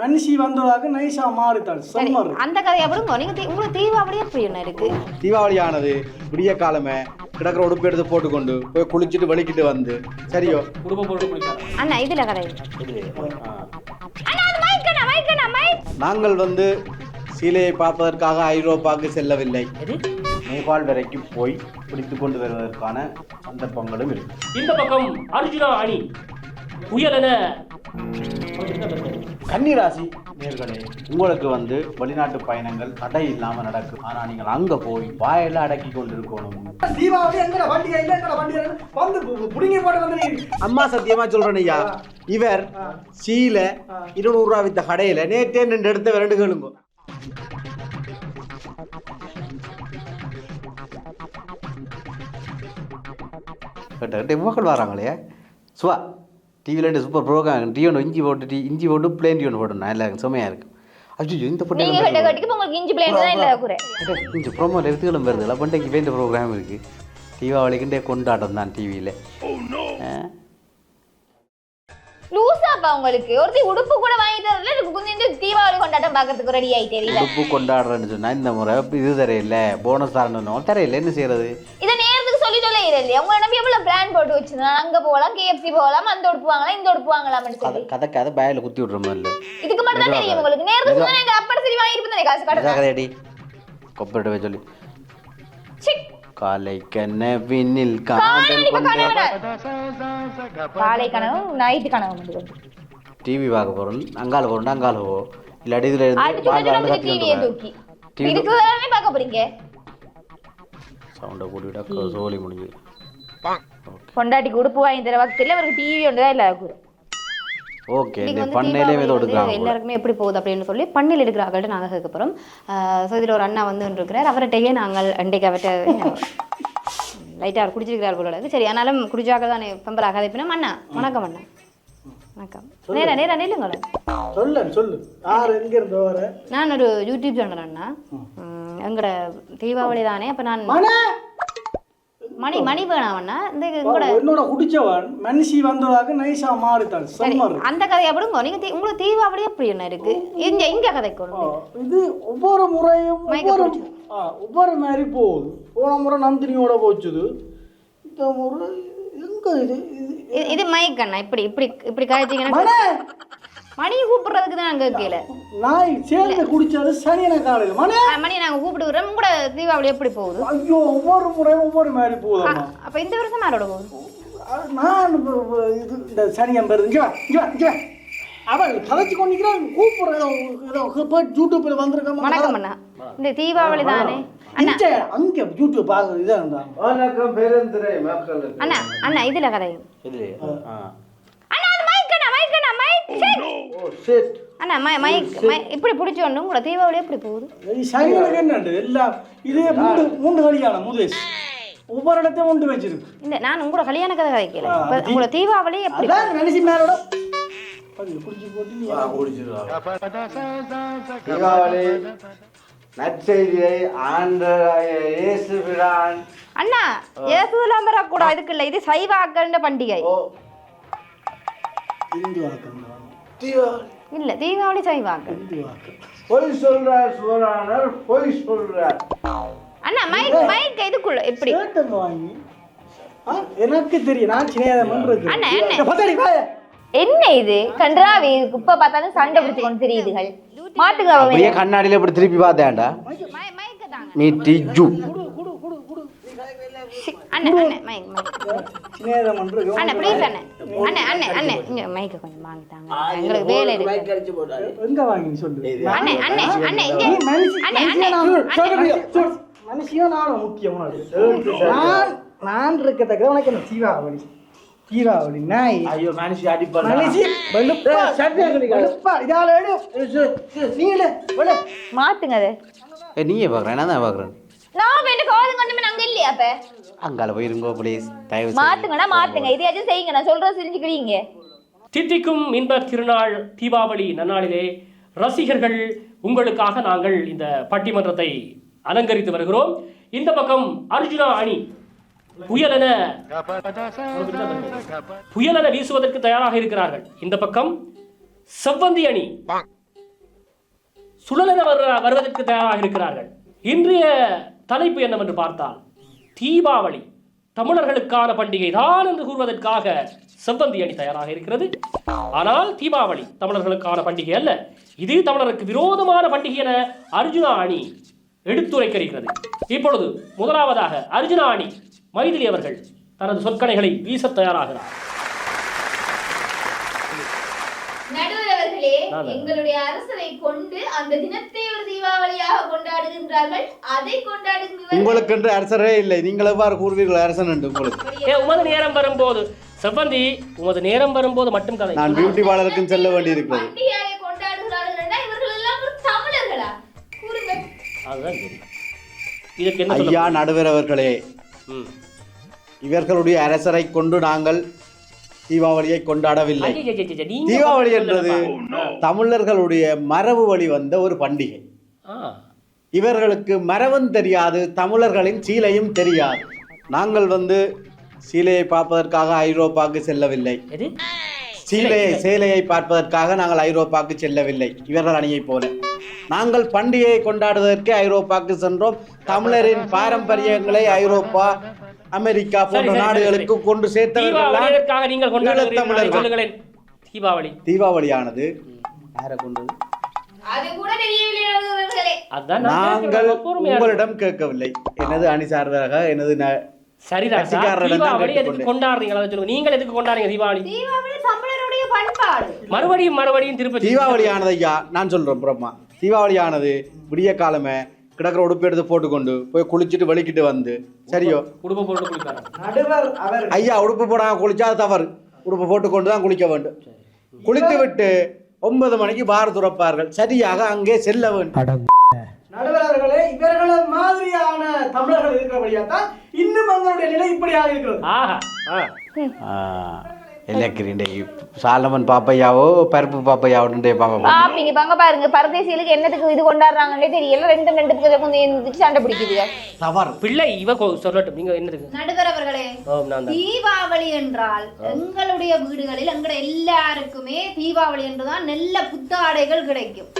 மனுஷி வந்ததாக நைஸா மாறித்தாள் சரி செம்மறு அந்த கதையை விடுங்க நீங்க உங்களுக்கு தீபாவளி எப்படி என்ன இருக்கு தீபாவளியானது விடிய காலமே கிடக்கிற உடுப்பு எடுத்து போட்டுக்கொண்டு போய் குளிச்சுட்டு வெளிக்கிட்டு வந்து. சரியோ? குடும்ப குடிக்காது அண்ணா இதுல கதை. நாங்கள் வந்து சீலையை பார்ப்பதற்காக ஐரோப்பாவுக்கு செல்லவில்லை. நேபாள் வரைக்கும் போய் பிடித்து கொண்டு வருவதற்கான சந்தர்ப்பங்களும் இருக்கு. இந்த பக்கம் அர்ஜுனா அணி. புயலென கன்னிராசி நேர்களே உங்களுக்கு வந்து வெளிநாட்டு பயணங்கள் தடை இல்லாம நடக்கும். ஆனா நீங்கள் அங்க போய் வாயெல்லாம் அடக்கி கொண்டிருக்கணும். தீபாவளி எங்கட இல்ல எங்கட. வந்து புடுங்கி வந்து அம்மா சத்தியமா சொல்றேன் ஐயா. இவர் சீல இருநூறு ரூபா வித்த கடையில நேற்றே நின்று எடுத்த விரண்டு கேளுங்க கேட்ட கேட்ட இவ்வளோ வராங்களே. சுவா. டிவியில் சூப்பர் ப்ரோக்ராம் டீ ஒன்று இஞ்சி போட்டு டீ இஞ்சி போட்டு பிளேன் டீ ஒன்று போட்டு நல்லா இருக்கும் செமையாக இருக்கும் அஜிஜோ இந்த பட்டு இஞ்சி பிளேன் தான் இல்ல குறை. கொஞ்சம் ப்ரோமோ எடுத்துகளும் வருது இல்லை பண்டைக்கு வேண்ட ப்ரோக்ராம் இருக்குது தீபாவளிக்குண்டே கொண்டாட்டம் தான் டிவியில் லூசாப்பா உங்களுக்கு. ஒருத்தி உடுப்பு கூட வாங்கி தரல குந்திந்து தீபாவளி கொண்டாட்டம் பாக்குறதுக்கு ரெடி ஆயிட்டே இல்ல உடுப்பு கொண்டாடுறேன்னு சொன்னா இந்த முறை இது தரையில்ல. போனஸ் தரணும் தரையில்ல என்ன செய்யறது? சொல்லி சொல்ல உங்களை நம்பி எவ்வளவு பிளான் போட்டு வச்சிருந்தா அங்க போகலாம் கேஎஃப்சி போகலாம் அந்த உடுப்பு வாங்கலாம் இந்த உடுப்பு வாங்கலாம்னு கதை கதை கதை பேயில குத்தி விட்ற மாதிரி இதுக்கு மட்டும் தான் தெரியும் உங்களுக்கு. நேரத்துக்கு சொன்னா எங்க அப்பட சரி வாங்கி இருப்பேன் காசு இல்லை கடை. கதையடி கொப்பரிட்ட போய் சொல்லி. காலை கனவினில் காதல் காலை கனவும் நைட்டு வந்து டிவி பார்க்க போறோம். அங்கால போறோம் அங்கால போ. இல்லாட்டி இதுல இருந்து டிவியை தூக்கி. இதுக்கு பார்க்க போறீங்க? சவுண்டை கூட்டிவிட்டா சோலி முடிஞ்சு. பொண்டாட்டிக்கு உடுப்பு வாங்கி தர வக்கத்துல அவருக்கு டிவி ஒன்று தான் இல்ல ஓகே இந்த பண்ணையிலே ஏதோ எடுக்கிறாங்க. எல்லாருக்குமே எப்படி போகுது அப்படின்னு சொல்லி பண்ணில் எடுக்கிறாங்கள்ட்ட நாங்கள் கேட்க போகிறோம் ஸோ இதில் ஒரு அண்ணா வந்து இருக்கிறார் அவர்கிட்டயே நாங்கள் அன்றைக்கு அவர்கிட்ட லைட்டாக அவர் குடிச்சிருக்கிறார் போல இருக்கு. சரி ஆனாலும் குடிச்சாக்க தானே பெம்பலாக கதைப்பினோம் அண்ணா வணக்கம் அண்ணா. வணக்கம். நேரா நேரா நில்லுங்கள சொல்லு சொல்லு யார் எங்க இருந்து வர? நான் ஒரு யூடியூப் சேனல் அண்ணா. ம், எங்களோட தீபாவளி தானே அப்போ நான் மணி! மணி வேணாம் அண்ணா இந்த எங்களோட என்னோட குடிச்சவன் மனுஷி வந்ததாக நைஸா மாறித்தாள் சரி செம்மறு அந்த கதையை விடுங்க. நீங்கள் தீ உங்களுக்கு தீபாவளி எப்படி என்ன இருக்கு? இங்க இங்க கதை இது ஒவ்வொரு முறையும் ஒவ்வொரு ஒவ்வொரு மாதிரி போகுது. போன முறை நந்தினியோட போச்சுது. இந்த முறை எங்க இது? இது அண்ணா. இப்படி இப்படி இப்படி காய்ச்சிங்கன்னா மணி கூப்பிடுறதுக்கு தான் நாங்கள் கேட்கல நாய் சேர்ந்து குடிச்சது சனியன காலையில். மன மணி நாங்கள் கூப்பிடுறோம் கூட தீபாவளி எப்படி போகுது? ஐயோ ஒவ்வொரு முறையும் ஒவ்வொரு மாதிரி போகுதம்மா அப்ப இந்த வருஷம் யாரோட போகுது? நான் இது இந்த சனியம் பெறுது இங்கே வா இங்கே அவள் கதைச்சு கொண்டிருக்கிறான் கூப்பிடுற ஏதோ ஏதோ போய் யூடியூப்பில் வந்திருக்கோம் வணக்கம் அண்ணா. இந்த தீபாவளி தானே. அங்கே யூடியூப் பார்க்குறது இதான் வணக்கம் பெருந்துரை மக்களுக்கு அண்ணா அண்ணா இதுல கதை இதுலயே? ஆ. அண்ணா மைக் அண்ணா மைக் அண்ணா மைக் ஷிட் அண்ணா மை மைக் மை- இப்படி பிடிச்சி ஒன்று கூட தீபாவளி எப்படி போகுது? சனியனுக்கு என்னண்டு? எல்லாம் இதே மூன்று மூன்று கல்யாணம் முதேஷ் ஒவ்வொரு இடத்தையும் உண்டு வச்சிருக்கு. இந்த நான் உங்களோட கல்யாண கதை கதைக்கல உங்களோட தீபாவளி எப்படி நினைச்சு மேலோட. தீபாவளி நற்செய்தியை அண்ணா ஏசுலாம் வரக்கூடாது. இதுக்கு இல்லை. இது சைவாக்கண்ட பண்டிகை. இந்து இல்ல தீபாவளி வாக்கம் பொய் சொல்றார் சூரானர் பொய் சொல்றார். அண்ணா மைக் மைக் இதுக்குள்ள எப்படி வாங்கி. எனக்கு தெரியும் நான் இருக்கு அண்ணா, அண்ணா. என்ன? இது? கன்றாவி குப்பை பார்த்தாலும் சண்டை பிடிச்சு கொண்டு தெரியுதுகள். மாட்டுக்கு கண்ணாடியில இப்படி திருப்பி பார்த்தேன்டா நீ டிஜு. அண்ணா அண்ணா மைக் மைக் அண்ணா. ப்ளீஸ் அண்ணா அண்ணா. அண்ணா அண்ணா இங்க மைக்க கொஞ்சம் வாங்கி தாங்க எங்களுக்கு வேலை இருக்கு. எங்க வாங்கி சொல்லு? அண்ணா அண்ணா அண்ணா இங்க. அண்ணா அண்ணா மனுஷியா முக்கியம். நான் நான் இருக்கத்தக்க உனக்கு என்ன? தீபாவளி. தீபாவளி நாய். ஐயோ மனுஷி அடிப்பா மனுஷி வெளுப்பா. வெளுப்பா இதால எடு நீங்களே வெளு மாத்துங்க அது. நீயே பார்க்குறேன் நான் தான் பார்க்குறேன் நான் வேண்டு காது கொண்டு நாங்க இல்லையா அப்ப? அங்கால போயிருங்கோ ப்ளீஸ் தயவு செய்து. மாத்துங்கண்ணா மாத்துங்க. இதையாச்சும் செய்யுங்க நான் சொல்றது செஞ்சுக்கிறீங்க. தித்திக்கும் இன்ப திருநாள் தீபாவளி நன்னாளிலே ரசிகர்கள் உங்களுக்காக நாங்கள் இந்த பட்டிமன்றத்தை அலங்கரித்து வருகிறோம். இந்த பக்கம் அர்ஜுனா அணி புயலென புயலென வீசுவதற்கு தயாராக இருக்கிறார்கள். இந்த பக்கம் செவ்வந்தி அணி சுழலென வரு- வருவதற்கு தயாராக இருக்கிறார்கள். இன்றைய தலைப்பு என்னவென்று பார்த்தால் தீபாவளி தமிழர்களுக்கான பண்டிகை தான் என்று கூறுவதற்காக செவ்வந்தி அணி தயாராக இருக்கிறது. ஆனால் தீபாவளி தமிழர்களுக்கான பண்டிகை அல்ல. இது தமிழருக்கு விரோதமான பண்டிகை என அர்ஜுனா அணி எடுத்துரைக்கிறது. இப்பொழுது முதலாவதாக அர்ஜுனா அணி மைதிலி அவர்கள் தனது சொற்கனைகளை வீச தயாராகிறார் நடுவர் அவர்களே நான் தான். எங்களுடைய அரசரை கொண்டு அந்த தினத்தை ஒரு தீபாவளியாக கொண்டாடுகின்றார்கள். அதை கொண்டாடும் இவர்கள் உங்களுக்கென்று அரசரே இல்லை. நீங்கள் எவ்வாறு கூறுவீர்கள்? அரசன் என்று உங்களுக்கு. ஏ உமது நேரம் வரும்போது செவ்வந்தி உமது நேரம் வரும்போது மட்டும் கதை. நான் பியூட்டி பார்லருக்கும் செல்ல வேண்டியிருக்கிறது. பண்டிகையை கொண்டாடுகிறார்கள் என்றால் இவர்கள் எல்லாம் ஒரு தமிழர்களா? கூறுங்கள். அதுதான் தெரியும் இதற்கு என்ன ஐயா நடுவர் அவர்களே ம். இவர்களுடைய அரசரை கொண்டு நாங்கள் தீபாவளியை கொண்டாடவில்லை. தீபாவளி என்பது தமிழர்களுடைய மரபு வழி வந்த ஒரு பண்டிகை இவர்களுக்கு மரபும் தெரியாது தமிழர்களின் சீலையும் தெரியாது நாங்கள் வந்து சீலையை பார்ப்பதற்காக ஐரோப்பாவுக்கு செல்லவில்லை சீலையை சேலையை பார்ப்பதற்காக நாங்கள் ஐரோப்பாவுக்கு செல்லவில்லை இவர்கள் அணியை போல நாங்கள் பண்டிகையை கொண்டாடுவதற்கு ஐரோப்பாவுக்கு சென்றோம் தமிழரின் பாரம்பரியங்களை ஐரோப்பா அமெரிக்கா போன்ற நாடுகளுக்கு. கொண்டு தீபாவளி சேர்த்தவர்கள் எதற்காக நீங்கள் கொண்டாடுகிறீர்கள் தீபாவளி. தீபாவளியானது. யாரை கொண்டது? அது கூட தெரியவில்லை நடுவர்களே அதான் நான் நாங்கள். உங்களிடம் கேட்கவில்லை. எனது அணி சார்பாக எனது ந- சரி ராசா, கட்சிக்காரரிடம் தான் தீபாவளி எதுக்கு கேட்டுக்கொண்டேன். கொண்டாடுறீங்க? அதை சொல்லுங்க. நீங்கள் எதுக்கு கொண்டாடுறீங்க தீபாவளி? தீபாவளி மறுபடியும் மறுபடியும் திருப்பதி தீபாவளியானது ஐயா நான் சொல்றேன் புறமா தீபாவளியானது விடிய காலமே கிடக்கிற உடுப்பு எடுத்து போட்டுக்கொண்டு போய் குளிச்சுட்டு வெளிக்கிட்டு வந்து. சரியோ? உடுப்பு போட்டு குளிப்பாரு நடுவர் அவர். ஐயா உடுப்பு போடாம குளிச்சா தவறு. உடுப்பு போட்டுக்கொண்டு தான் குளிக்க வேண்டும். குளித்து விட்டு ஒன்பது மணிக்கு பார் துறப்பார்கள். சரியாக அங்கே செல்ல வேண்டும். நடுவர் அவர்களே இவர்கள மாதிரியான தமிழர்கள் இருக்கிறபடியா தான் இன்னும் எங்களுடைய நிலை இப்படியாக இருக்கிறது. இலக்கிறீண்டே சாலமன் பாப்பையாவோ பருப்பு பாப்பையாவோன்றே பாப்பா பாப்பீங்க பங்க பாருங்க பரதேசிகளுக்கு என்னத்துக்கு இது கொண்டாடுறாங்களே தெரியல ரெண்டு ரெண்டு கொஞ்சம் சண்டை பிடிக்குதுங்க தவறு பிள்ளை இவ சொல்லட்டும். நீங்க என்னதுக்கு நடுவர் அவர்களே. தீபாவளி என்றால் எங்களுடைய வீடுகளில் எங்கட எல்லாருக்குமே தீபாவளி என்றுதான் நல்ல புத்தாடைகள் கிடைக்கும்.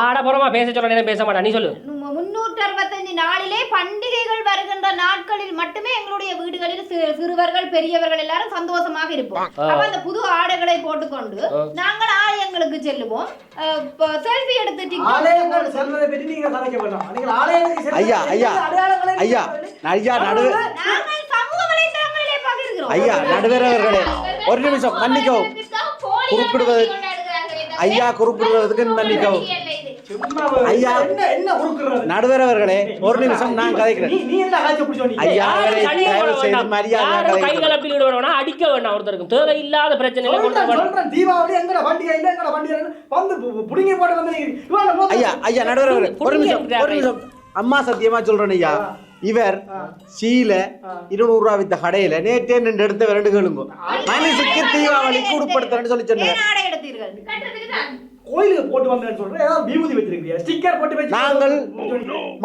ஆடப்புறமா பேச சொல்ல நேரம் பேச மாட்டா நீ சொல்லு. முன்னூற்றி அறுபத்தஞ்சு நாளிலே பண்டிகைகள் வருகின்ற நாட்களில் மட்டுமே எங்களுடைய வீடுகளில் சிறுவர்கள் பெரியவர்கள் எல்லாரும் சந்தோஷமாக இருப்போம். அப்ப அந்த புது ஆடைகளை போட்டுக்கொண்டு நாங்கள் ஆலயங்களுக்கு செல்லுவோம். செல்ஃபி எடுத்து ஐயா ஐயா ஐயா ஐயா நடு நாங்கள் சமூக வலைதளங்களிலே பகிர்கிறோம். ஐயா நடுவர் அவர்களே ஒரு நிமிஷம் மன்னிக்கவும். குறிப்பிடுவது ஐயா குறிப்பிடுவதற்கு மன்னிக்கவும். ஐயா. என்ன என்ன உருக்குறது? நடுவர் அவர்களே ஒரு நிமிஷம் நான் கதைக்கிறேன். ஐயா தயவு செய்து. மரியாதை அடிக்க வேண்டாம் ஒருத்தருக்கும். தேவையில்லாத கொண்டு தீபாவளி எங்கட இல்ல எங்கட. வந்து புடுங்கி போட்டு வந்து ஐயா ஐயா நடுவர் அவர்களே ஒரு நிமிஷம் ஒரு நிமிஷம். அம்மா சத்தியமா சொல்றேன் ஐயா. இவர் சீல இருநூறு ரூபா வித்த கடையில நேற்றே நின்று எடுத்த ரெண்டு கேளுங்க. மனுஷுக்கு தீபாவளிக்கு உட்படுத்துறேன்னு சொல்லி சொன்னேன் கோயிலுக்கு போட்டு வந்தேன்னு சொல்றேன் ஏதாவது விபூதி வச்சிருக்கீங்க ஸ்டிக்கர் போட்டு வச்சு நாங்கள்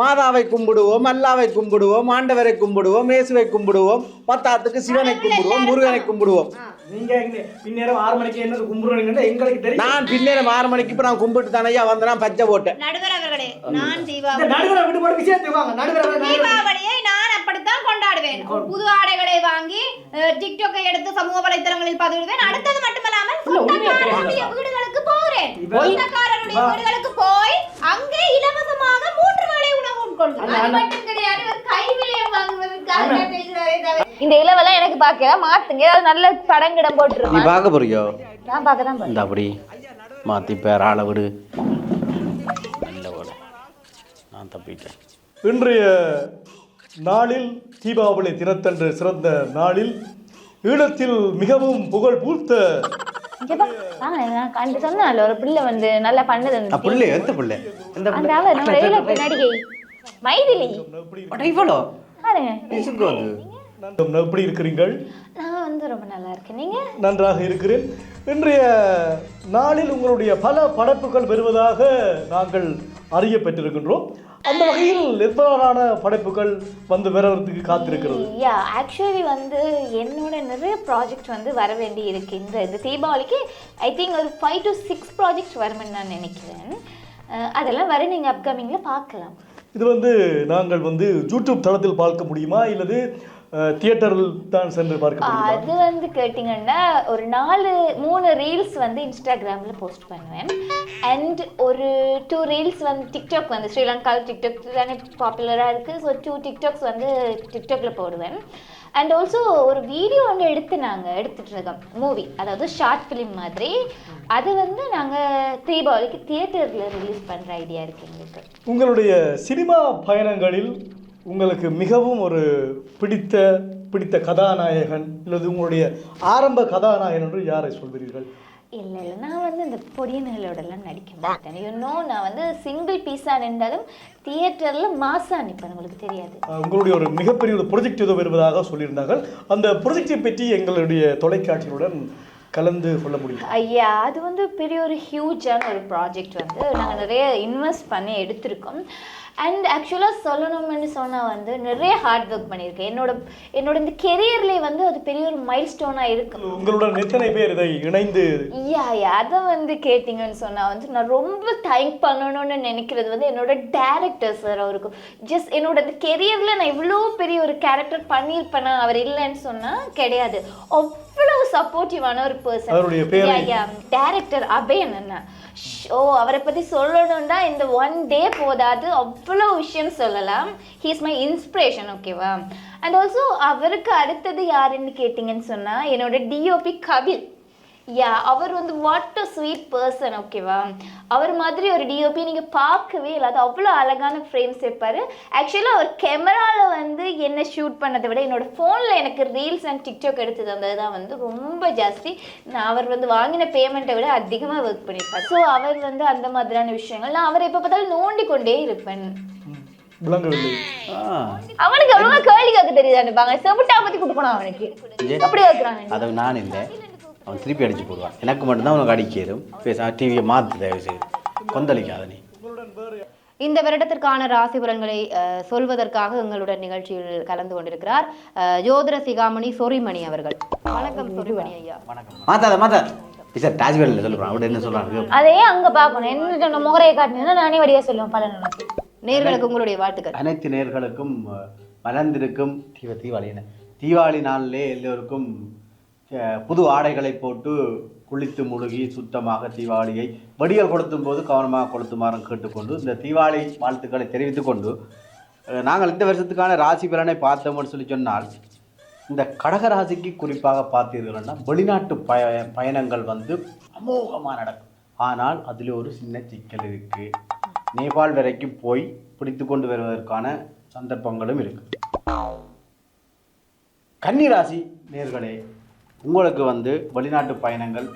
மாதாவை கும்பிடுவோம் அல்லாவை கும்பிடுவோம் ஆண்டவரை கும்பிடுவோம் இயேசுவை கும்பிடுவோம் பத்தாத்துக்கு சிவனை கும்பிடுவோம் முருகனை கும்பிடுவோம். நீங்க பின்னேரம் ஆறு மணிக்கு என்ன கும்பிடுறீங்கன்னு எங்களுக்கு தெரியும். நான் பின்னேரம் ஆறு மணிக்கு இப்ப நான் கும்பிட்டு தானையா வந்தேன் பச்சை போட்டேன். நடுவர் அவர்களே நான் தீபாவளி நடுவரை விட்டு போட்டு விஷயத்துக்கு வாங்க. நடுவரை தீபாவளியை நான் அப்படித்தான் கொண்டாடுவேன். புது ஆடைகளை வாங்கி டிக்டாக்கை எடுத்து சமூக வலைத்தளங்களில் பதிவிடுவேன். அடுத்தது மட்டுமல்லாமல் வீடுகளுக்கு போறேன் சொந்தக்காரருடைய வீடுகளுக்கு போய் அங்கே இலவசமாக மூன்று வேளை உணவு கிடையாது வாங்குவதற்காக இந்த இளவெல்லாம் எனக்கு பார்க்க மாத்துங்க. ஏதாவது நல்ல படங்கிடம் நீ போட்டுருமா? பார்க்க போறியோ? நான் பார்க்க தான் இந்த அப்படி. மாத்தி பேர் ஆளை விடு. நல்ல ஓட நான் தப்பிட்டேன். இன்றைய நாளில் தீபாவளி தினத்தன்று சிறந்த நாளில் ஈழத்தில் மிகவும் புகழ் பூத்த பா நான் கண்டு ஒரு பிள்ளை வந்து நல்லா பண்ணுது ஆ, பிள்ளை எந்த பிள்ளை. அந்த அவ நம்ம மைதிலி. இவ்வளோ பாருங்க எப்படி இருக்கிறீர்கள்? நான் வந்து ரொம்ப நல்லா இருக்கேன். நீங்க? நன்றாக இருக்கிறேன். இன்றைய நாளில் உங்களுடைய பல படைப்புகள் வருவதாக நாங்கள் அறிய பெற்றிருக்கின்றோம். அந்த வகையில் எவ்வாறான படைப்புகள் வந்து வரதுக்கு காத்திருக்கிறது? யா ஆக்சுவலி வந்து என்னோட நிறைய ப்ராஜெக்ட் வந்து வர வேண்டி இருக்கு. இந்த இந்த தீபாவளிக்கு ஐ திங்க் ஒரு ஃபைவ் டு சிக்ஸ் ப்ராஜெக்ட் வரும்னு நான் நினைக்கிறேன். அதெல்லாம் வர நீங்கள் அப்கமிங்கில் பார்க்கலாம். இது வந்து நாங்கள் வந்து யூடியூப் தளத்தில் பார்க்க முடியுமா? இல்லது தியேட்டரில் தான் சென்று பார்க்க அது வந்து கேட்டிங்கன்னா ஒரு நாலு மூணு ரீல்ஸ் வந்து இன்ஸ்டாகிராமில் போஸ்ட் பண்ணுவேன். அண்ட் ஒரு டூ ரீல்ஸ் வந்து டிக்டாக் வந்து ஸ்ரீலங்காவில் டிக்டாக் தானே பாப்புலராக இருக்குது ஸோ டூ டிக்டாக்ஸ் வந்து டிக்டாக்ல போடுவேன். அண்ட் ஆல்சோ ஒரு வீடியோ வந்து எடுத்து நாங்கள் எடுத்துட்டு இருக்கோம். மூவி அதாவது ஷார்ட் ஃபிலிம் மாதிரி. அது வந்து நாங்கள் தீபாவளிக்கு தியேட்டரில் ரிலீஸ் பண்ணுற ஐடியா இருக்குது எங்களுக்கு. உங்களுடைய சினிமா பயணங்களில் உங்களுக்கு மிகவும் ஒரு பிடித்த பிடித்த கதாநாயகன் அல்லது உங்களுடைய ஆரம்ப கதாநாயகன் என்று யாரை சொல்வீர்கள் இல்லை இல்லை. நான் வந்து இந்த பொடியன்களோடலாம் நடிக்க மாட்டேன். இன்னும் நான் வந்து சிங்கிள் பீஸாக நின்றாலும் தியேட்டரில் மாசா நிற்பேன் உங்களுக்கு தெரியாது. உங்களுடைய ஒரு மிகப்பெரிய ஒரு ப்ரொஜெக்ட் ஏதோ வருவதாக சொல்லியிருந்தார்கள். அந்த ப்ரொஜெக்டை பற்றி எங்களுடைய தொலைக்காட்சியுடன் கலந்து கொள்ள முடியும்? ஐயா அது வந்து பெரிய ஒரு ஹியூஜான ஒரு ப்ராஜெக்ட் வந்து. நாங்கள் நிறைய இன்வெஸ்ட் பண்ணி எடுத்திருக்கோம். அண்ட் ஆக்சுவலாக சொல்லணும்னு சொன்னால் வந்து நிறைய ஹார்ட் ஒர்க் பண்ணியிருக்கேன். என்னோட என்னோட இந்த கெரியர்லேயே வந்து அது பெரிய ஒரு மைல் ஸ்டோனாக இருக்கு உங்களுடன் எத்தனை பேர் இதை இணைந்து யா யா அதை வந்து கேட்டிங்கன்னு சொன்னால் வந்து நான் ரொம்ப தேங்க் பண்ணணும்னு நினைக்கிறது வந்து என்னோட டேரக்டர் சார் அவருக்கு. ஜஸ்ட் என்னோட கெரியரில் நான் இவ்வளோ பெரிய ஒரு கேரக்டர் பண்ணியிருப்பேனா அவர் இல்லைன்னு சொன்னால் கிடையாது. அவ்வளோ சப்போர்ட்டிவான ஒரு? பர்சன் டேரக்டர் அபயன் அண்ணா ஓ அவரை பற்றி சொல்லணும்னா இந்த ஒன் டே போதாது அவ்வளோ விஷயம் சொல்லலாம். ஹீ இஸ் மை இன்ஸ்பிரேஷன் ஓகேவா அண்ட் ஆல்சோ அவருக்கு அடுத்தது யாருன்னு கேட்டிங்கன்னு சொன்னால் என்னோட டிஓபி கபில் யா அவர் வந்து வாட் அ ஸ்வீட் பர்சன் ஓகேவா அவர் மாதிரி ஒரு டிஓபி நீங்கள் பார்க்கவே இல்லை. அது அவ்வளோ அழகான ஃப்ரேம்ஸ் வைப்பார் ஆக்சுவலாக அவர் கேமராவில் வந்து என்ன ஷூட் பண்ணதை விட என்னோட ஃபோனில் எனக்கு ரீல்ஸ் அண்ட் டிக்டாக் எடுத்து தந்தது தான் வந்து ரொம்ப ஜாஸ்தி. நான் அவர் வந்து வாங்கின பேமெண்ட்டை விட அதிகமாக ஒர்க் பண்ணியிருப்பார். ஸோ அவர் வந்து அந்த மாதிரியான விஷயங்கள். நான் அவரை எப்போ பார்த்தாலும் நோண்டி கொண்டே இருப்பேன் விளங்கவில்லை அவனுக்கு எவ்வளோ கேள்வி கேட்க தெரியுது அனுப்பாங்க செவிட்டா பற்றி கொடுக்கணும் அவனுக்கு. எப்படி வைக்கிறாங்க அது நான் இல்லை. அவன் திருப்பி அடிச்சு போடுவான். எனக்கு மட்டும்தான் அவனுக்கு அடிக்கலும் பேச டிவியை மாற்று தயவு செய்து கொந்தளிக்காத நீ. இந்த வருடத்திற்கான ராசி பலன்களை சொல்வதற்காக எங்களுடன் நிகழ்ச்சியில் கலந்து கொண்டிருக்கிறார் ஜோதிட சிகாமணி சொரிமணி அவர்கள். வணக்கம் சொரிமணி ஐயா. வணக்கம் மாத்தாத. மாத்தாத சொல்லுறான். என்ன அங்கே பார்க்கணும். என்ன முகரையை காட்டினீங்கன்னா நானே வடிவா சொல்லுவேன். நேர்களுக்கு உங்களுடைய வாழ்த்துக்கள். அனைத்து நேர்களுக்கும் அஹ், மலர்ந்திருக்கும் தீவ தீபாவளி தீபாவளி நாளிலே எல்லோருக்கும் புது ஆடைகளை போட்டு குளித்து முழுகி சுத்தமாக தீபாவளியை வடிகள் கொளுத்தும் போது கவனமாக கொளுத்துமாறும் கேட்டுக்கொண்டு இந்த தீபாவளி வாழ்த்துக்களை தெரிவித்துக்கொண்டு நாங்கள் இந்த வருஷத்துக்கான ராசி பலனை பார்த்தோம்னு சொல்லி சொன்னால் இந்த கடக ராசிக்கு குறிப்பாக பார்த்தீர்கள்னா வெளிநாட்டு பய பயணங்கள் வந்து அமோகமாக நடக்கும். ஆனால் அதில் ஒரு சின்ன சிக்கல் இருக்குது நேபாள் வரைக்கும் போய் பிடித்து கொண்டு வருவதற்கான சந்தர்ப்பங்களும் இருக்குது கன்னிராசி நேர்களே உங்களுக்கு வந்து வெளிநாட்டு பயணங்கள்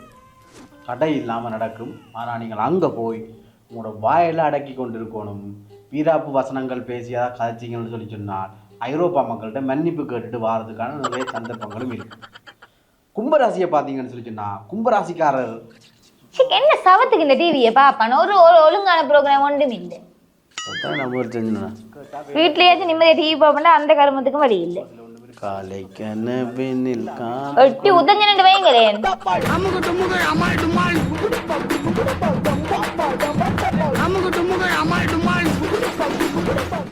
தடை இல்லாமல் நடக்கும். ஆனால் நீங்கள் அங்கே போய் உங்களோட வாயெல்லாம் அடக்கி கொண்டிருக்கணும். வீராப்பு வசனங்கள் பேசியா கதைச்சிங்கன்னு சொல்லி சொன்னால் ஐரோப்பா மக்கள்கிட்ட மன்னிப்பு கேட்டுட்டு வாரதுக்கான நிறைய சந்தர்ப்பங்களும் இருக்கு. கும்பராசியை பார்த்தீங்கன்னு சொல்லி சொன்னால் கும்பராசிக்காரர் சிக், என்ன சவத்துக்கு இந்த டிவியை பாப்பான ஒரு ஒரு ஒழுங்கான ப்ரோக்ராம் ஒன்றும் இல்லை. வீட்லயாச்சும் நிம்மதியாக டிவி பார்ப்பேன் அந்த கருமத்துக்கும் வழி இல்லை. காலை கனவினில் கா ஒட்டி